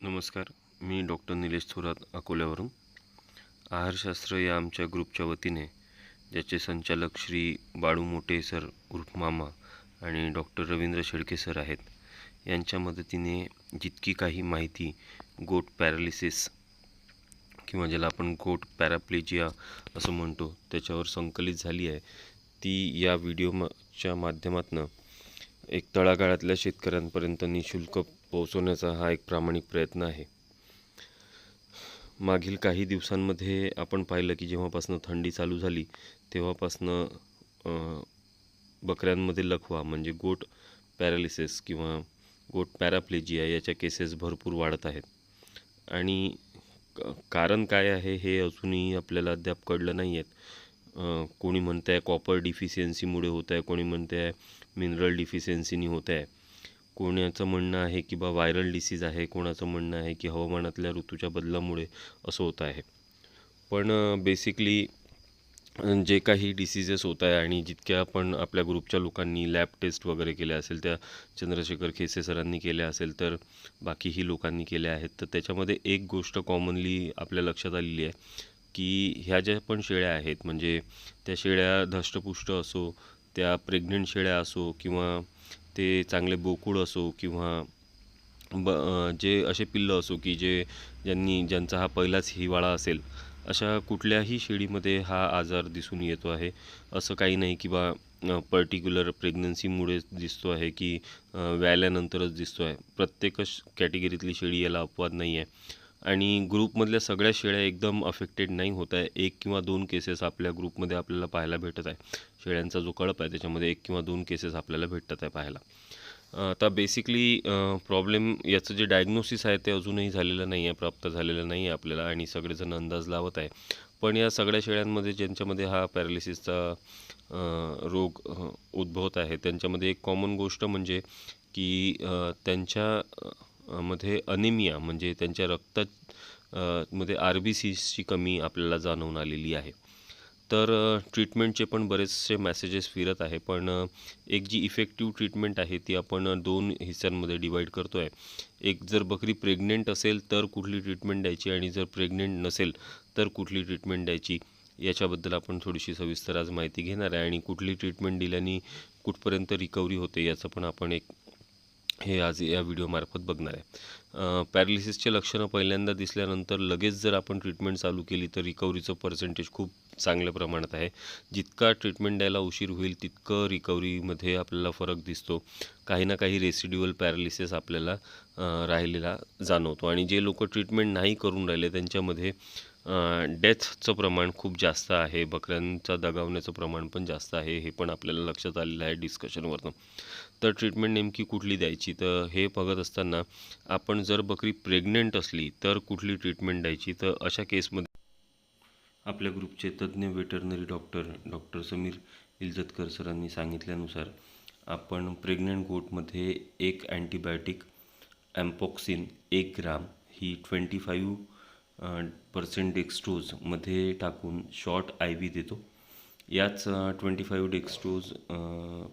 नमस्कार मी डॉक्टर निलेश थोरात अकोल्यावरून. आहारशास्त्र या आमच्या ग्रुपच्या वतीने ज्याचे संचालक श्री बाळू मोटे सर उर्फ मामा आणि डॉक्टर रवींद्र शेळके सर आहेत यांच्या मदतीने जितकी काही माहिती गोट पॅरालिसिस किंवा ज्याला आपण गोट पॅराप्लेजिया असं म्हणतो त्याच्यावर संकलित झाली आहे ती या व्हिडिओच्या माध्यमातून एक तळागाळातल्या शेतकऱ्यांपर्यंत निशुल्क पोहोचवण्याचा हा एक प्रामाणिक प्रयत्न आहे. मागील काही दिवसांमध्ये आपण पाहिलं की जेव्हापासनं थंडी चालू झाली तेव्हापासनं बकऱ्यांमध्ये लखवा म्हणजे गोट पॅरालिसिस किंवा गोट पॅराप्लेजिया याच्या केसेस भरपूर वाढत आहेत. आणि कारण काय आहे हे अजूनही आपल्याला अद्याप कळलं नाही आहेत कोणी म्हणतं आहे कॉपर डिफिशियन्सीमुळे होत आहे कोणी म्हणते आहे मिनरल डिफिशियन्सीनी होत आहे. कोणाचं म्हणणं आहे की बा व्हायरल डिसीज आहे कोणाचं म्हणणं आहे की हवामानातल्या ऋतूच्या बदलामुळे असं होत आहे. पण बेसिकली जे काही डिसीजेस होत आहे आणि जितक्या आपण आपल्या ग्रुपच्या लोकांनी लॅब टेस्ट वगैरे केल्या असेल त्या चंद्रशेखर खेसे सरांनी केल्या असेल तर बाकीही लोकांनी केल्या आहेत. तर त्याच्यामध्ये एक गोष्ट कॉमनली आपल्या लक्षात आलेली आहे की ह्या ज्या पण शेळ्या आहेत म्हणजे त्या शेळ्या धष्टपुष्ट असो त्या प्रेग्नंट शेळ्या असो किंवा ते चांगले बोकुड असो किंवा ब जे असे पिल्लं असो की जे ज्यांनी ज्यांचा हा पहिलाच हिवाळा असेल अशा कुठल्याही शेळीमध्ये हा आजार दिसून येतो आहे. असं काही नाही की बा पर्टिक्युलर प्रेग्नन्सीमुळेच दिसतो आहे की व्याल्यानंतरच दिसतो आहे. प्रत्येकच कॅटेगरीतली शेळी याला अपवाद नाही आहे आणि ग्रुपमधल्या सगळ्या शेळ्या एकदम अफेक्टेड नाही होत आहे. एक किंवा दोन केसेस आपल्या ग्रुपमध्ये आपल्याला पाहायला भेटत आहे. शेळ्यांचा जो कळप आहे त्याच्यामध्ये एक किंवा दोन केसेस आपल्याला भेटत आहे पाहायला. आता बेसिकली प्रॉब्लेम याचं जे डायग्नोसिस आहे ते अजूनही झालेलं नाही आहे प्राप्त झालेलं नाही आहे आपल्याला आणि सगळेजण अंदाज लावत आहे. पण या सगळ्या शेळ्यांमध्ये ज्यांच्यामध्ये हा पॅरालिसिसचा रोग उद्भवत आहे त्यांच्यामध्ये एक कॉमन गोष्ट म्हणजे की त्यांच्या मध्ये अनिमिया म्हणजे त्यांच्या रक्तात मध्ये आर बी सीची कमी आपल्याला जाणवून आलेली आहे. तर ट्रीटमेंटचे पण बरेचसे मॅसेजेस फिरत आहे पण एक जी इफेक्टिव्ह ट्रीटमेंट आहे ती आपण दोन हिस्स्यांमध्ये डिवाईड करतो आहे एक जर बकरी प्रेग्नेंट असेल तर कुठली ट्रीटमेंट द्यायची आणि जर प्रेग्नेंट नसेल तर कुठली ट्रीटमेंट द्यायची? याच्याबद्दल आपण थोडीशी सविस्तर आज माहिती घेणार आहे आणि कुठली ट्रीटमेंट दिल्याने कुठपर्यंत रिकव्हरी होते याचं पण आपण एक हे आज या व्हिडिओमार्फत बघणार आहे. पॅरालिसिसचे लक्षणं पहिल्यांदा दिसल्यानंतर लगेच जर आपण ट्रीटमेंट चालू केली तर रिकव्हरीचं पर्सेंटेज खूप चांगल्या प्रमाणात आहे. जितका ट्रीटमेंट द्यायला उशीर होईल तितकं रिकव्हरीमध्ये आपल्याला फरक दिसतो. काही ना काही रेसिड्युअल पॅरालिसिस आपल्याला राहिलेला जाणवतो. आणि जे लोक ट्रीटमेंट नाही करून राहिले त्यांच्यामध्ये डेथचं प्रमाण खूप जास्त आहे. बकऱ्यांचा दगावण्याचं प्रमाण पण जास्त आहे. हे पण आपल्याला लक्षात आलेलं आहे डिस्कशनवरनं तर ट्रीटमेंट नेमकी कुठली द्यायची? तर हे बघत असताना आपण जर बकरी प्रेग्नेंट असली तर कुठली ट्रीटमेंट द्यायची? तर अशा केसमध्ये आपल्या ग्रुपचे तज्ज्ञ veterinary doctor doctor Sameer Iljatkar सरांनी सांगितल्यानुसार आपण प्रेग्नंट गोटमध्ये एक अँटीबायोटिक ॲम्पॉक्सिन एक ग्राम ही ट्वेंटी फाईव्ह पर्सेंट डेक्स्ट्रोजमध्ये टाकून शॉर्ट आय व्ही देतो. याच ट्वेंटी फाईव्ह डेक्स्ट्रोज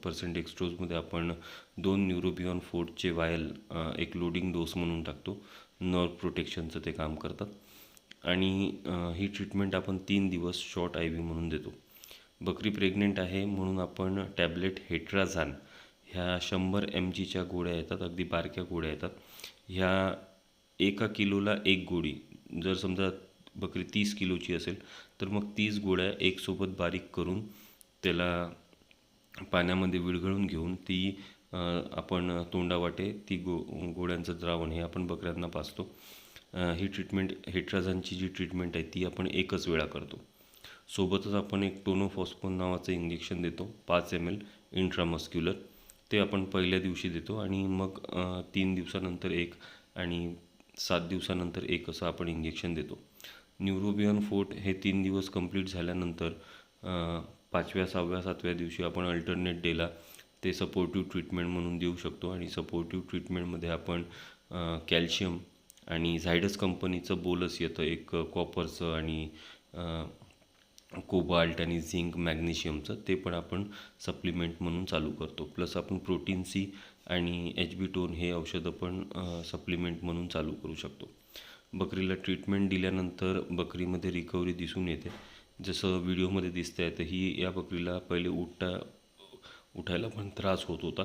पर्सेंट डेक्स्ट्रोजमध्ये आपण दोन न्यूरोबियॉन फोर्टचे वायल एक लोडिंग डोस म्हणून टाकतो. नर्व प्रोटेक्शनचं ते काम करतात. आणि ही ट्रीटमेंट आपण तीन दिवस शॉर्ट आय व्ही म्हणून देतो. बकरी प्रेग्नेंट आहे म्हणून आपण टॅबलेट हेट्राझान ह्या शंभर एम जीच्या गोळ्या येतात अगदी बारक्या गोळ्या येतात. ह्या एका किलोला एक गोळी. जर समजा बकरी तीस किलोची असेल तर मग तीस गोळ्या एकसोबत बारीक करून त्याला पाण्यामध्ये विरघळून घेऊन ती आपण तोंडावाटे ती गो गोळ्यांचं द्रावण हे आपण बकऱ्यांना पाजतो. ही ट्रीटमेंट हेट्राझांची जी ट्रीटमेंट आहे ती आपण एकच वेळा करतो. सोबतच आपण एक टोनोफॉस्फोन नावाचं इंजेक्शन देतो पाच एम एल इंट्रामस्क्युलर ते आपण पहिल्या दिवशी देतो आणि मग तीन दिवसानंतर एक आणि सात दिवसानंतर एक असं आपण इंजेक्शन देतो. न्यूरोबियन फोर्ट हे तीन दिवस कंप्लीट झाल्यानंतर पाचव्या सहाव्या सातव्या दिवशी आपण अल्टरनेट डेला ते सपोर्टिव्ह ट्रीटमेंट म्हणून देऊ शकतो आणि सपोर्टिव्ह ट्रीटमेंटमध्ये आपण कॅल्शियम आणि झायडस कंपनीचं बोलस येतं एक कॉपरचं आणि कोबाल्ट आणि झिंक मॅग्नेशियमचं ते पण आपण सप्लिमेंट म्हणून चालू करतो. प्लस आपण प्रोटीन सी आणि एच बी टोन हे औषधं पण सप्लिमेंट म्हणून चालू करू शकतो. बकरीला ट्रीटमेंट दिल्यानंतर बकरीमध्ये रिकव्हरी दिसून येते. जसं व्हिडिओमध्ये दिसतं आहे तर ही या बकरीला पहिले उठता उठायला पण त्रास होत होता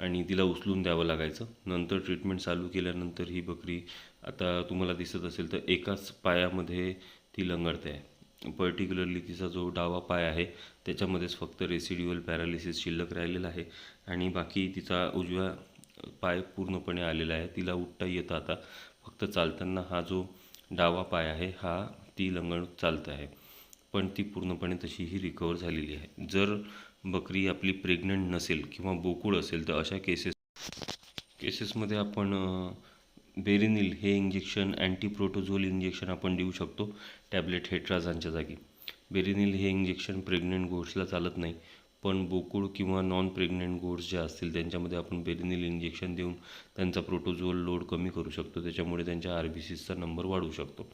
आणि तिला उचलून द्यावं लागायचं. नंतर ट्रीटमेंट चालू केल्यानंतर ही बकरी आता तुम्हाला दिसत असेल तर एकाच पायामध्ये ती लंगडते आहे. पर्टिक्युलरली तिचा जो डावा पाय आहे त्याच्यामध्येच फक्त रेसिड्युअल पॅरालिसिस शिल्लक राहिलेला आहे आणि बाकी तिचा उजव्या पाय पूर्णपणे आलेला आहे. तिला उठता येतं आता. फक्त चालताना हा जो डावा पाय आहे हा ती लंगड चालत आहे. पण ती पूर्णपणे तशी ही रिकवर झालेली आहे. जर बकरी आपली प्रेग्नंट नसेल किंवा बोकुळ असेल तर अशा केसेस केसेसमध्ये आपण बेरिनिल हे इंजेक्शन अँटीप्रोटोझोल इंजेक्शन आपण देऊ शकतो. टॅबलेट हेट्राझानच्या जागी. बेरिनिल हे इंजेक्शन प्रेग्नंट गोड्सला चालत नाही. पण बोकुळ किंवा नॉन प्रेग्नंट गोड्स जे असतील त्यांच्यामध्ये आपण पेरिनिल इंजेक्शन देऊन त्यांचा प्रोटोझोल लोड कमी करू शकतो. त्याच्यामुळे त्यांच्या आर बी सीसचा नंबर वाढवू शकतो.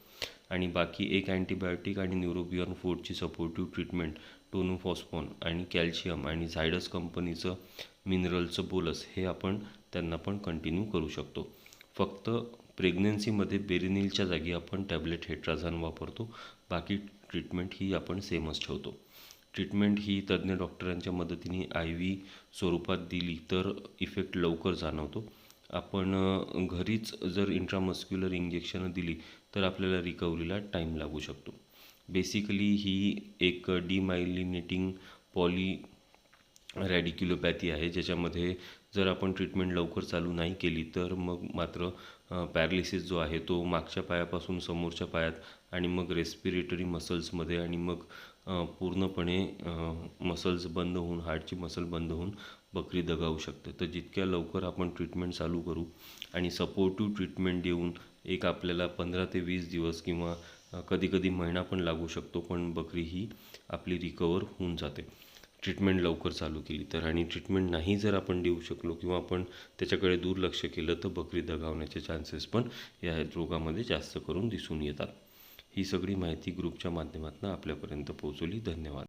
आणि बाकी एक अँटीबायोटिक आणि न्यूरोबियॉन फूडची सपोर्टिव्ह ट्रीटमेंट टोनोफॉस्फॉन आणि कॅल्शियम आणि झायडस कंपनीचं मिनरलचं बोलस हे आपण त्यांना पण कंटिन्यू करू शकतो. फक्त प्रेग्नन्सीमध्ये बेरिनिलच्या जागी आपण टॅबलेट हेट्राझान वापरतो. बाकी ट्रीटमेंट ही आपण सेमच ठेवतो. ट्रीटमेंट ही तज्ज्ञ डॉक्टरांच्या मदतीने आय व्ही स्वरूपात दिली तर इफेक्ट लवकर जाणवतो. आपण घरीच जर इंट्रामस्क्युलर इंजेक्शनं दिली तर आपल्याला रिकव्हरीला टाईम लागू शकतो. बेसिकली ही एक डिमायलिनेटिंग पॉली रॅडिक्युलोपॅथी आहे ज्याच्यामध्ये जर आपण ट्रीटमेंट लवकर चालू नाही केली तर मग मात्र पॅरालिसिस जो आहे तो मागच्या पायापासून समोरच्या पायात आणि मग रेस्पिरेटरी मसल्समध्ये आणि मग पूर्णपणे मसल्स बंद होऊन हार्टची मसल बंद होऊन बकरी दगावू शकते. तर जितक्या लवकर आपण ट्रीटमेंट चालू करू आणि सपोर्टिव्ह ट्रीटमेंट देऊन एक आपल्याला पंधरा ते वीस दिवस किंवा कधीकधी महिना पण लागू शकतो पण बकरी ही आपली रिकवर होऊन जाते. ट्रीटमेंट लवकर चालू केली तर. आणि ट्रीटमेंट नाही जर आपण देऊ शकलो किंवा आपण त्याच्याकडे दुर्लक्ष केलं तर बकरी दगावण्याचे चान्सेस पण या रोगामध्ये जास्त करून दिसून येतात. ही सगळी माहिती ग्रुपच्या माध्यमातून आपल्यापर्यंत पोहोचवली. धन्यवाद.